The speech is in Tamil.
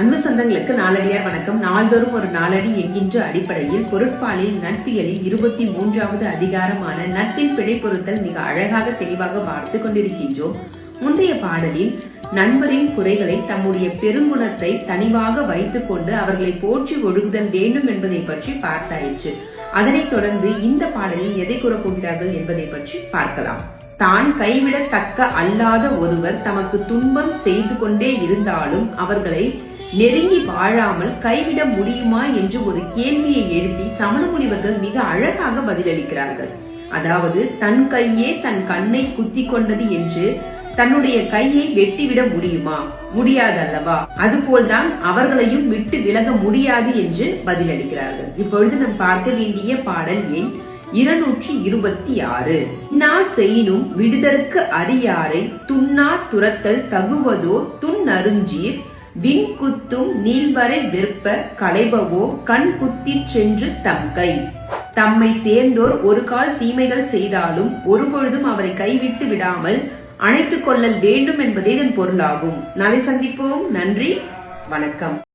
அன்பு சொந்தங்களுக்கு நாளடியார் வணக்கம். நாள்தோறும் ஒரு நாளடி என்கின்ற அடிப்படையில் பொருட்பாலில் நட்பியலில் இருபத்தி மூன்றாவது அதிகாரமான நட்பில் பிழை பொருத்தல் மிக அழகாக தெளிவாக பார்த்து கொண்டிருக்கின்றோம். முந்தைய பாடலில் நண்பரின் குறைகளை தம்முடைய பெருங்குணத்தை தனிவாக வைத்துக் கொண்டு அவர்களை போற்றி ஒழுகுதல் வேண்டும் என்பதை பற்றி பார்த்தாயிற்று. அதனைத் தொடர்ந்து இந்த பாடலில் எதை கூறப்போகிறார்கள் என்பதை பற்றி பார்க்கலாம். தான் கைவிடத்தக்க அல்லாத ஒருவர் தமக்கு துன்பம் செய்து கொண்டே இருந்தாலும் அவர்களை நெருங்கி வாழாமல் கைவிட முடியுமா என்று ஒரு கேள்வியை எழுப்பி சமண முனிவர்கள் மிக அழகாக பதிலளிக்கிறார்கள். அதாவது தன் கையே தன் கண்ணை குத்தி கொண்டது என்று தன்னுடைய கையை வெட்டிவிட முடியுமா? முடியாது அல்லவா அதுபோல்தான் அவர்களையும் விட்டு விலக முடியாது என்று பதிலளிக்கிறார்கள். இப்பொழுது நாம் பார்க்க வேண்டிய பாடல் எண் இருநூற்றி இருபத்தி ஆறு நா செய்யினும் விடுதற்கு அறியாரை துண்ணா துரத்தல் தகுவதோ துண்ணருஞ்சீர் விண் குத்தும் நீள்வரை விற்ப களைபவோ கண் குத்திச் சென்று தம் கை. தம்மை சேர்ந்தோர் ஒரு கால் தீமைகள் செய்தாலும் ஒருபொழுதும் அவரை கைவிட்டு விடாமல் அணைத்துக் கொள்ளல் வேண்டும் என்பதே இதன் பொருளாகும். நாளை சந்திப்போம். நன்றி. வணக்கம்.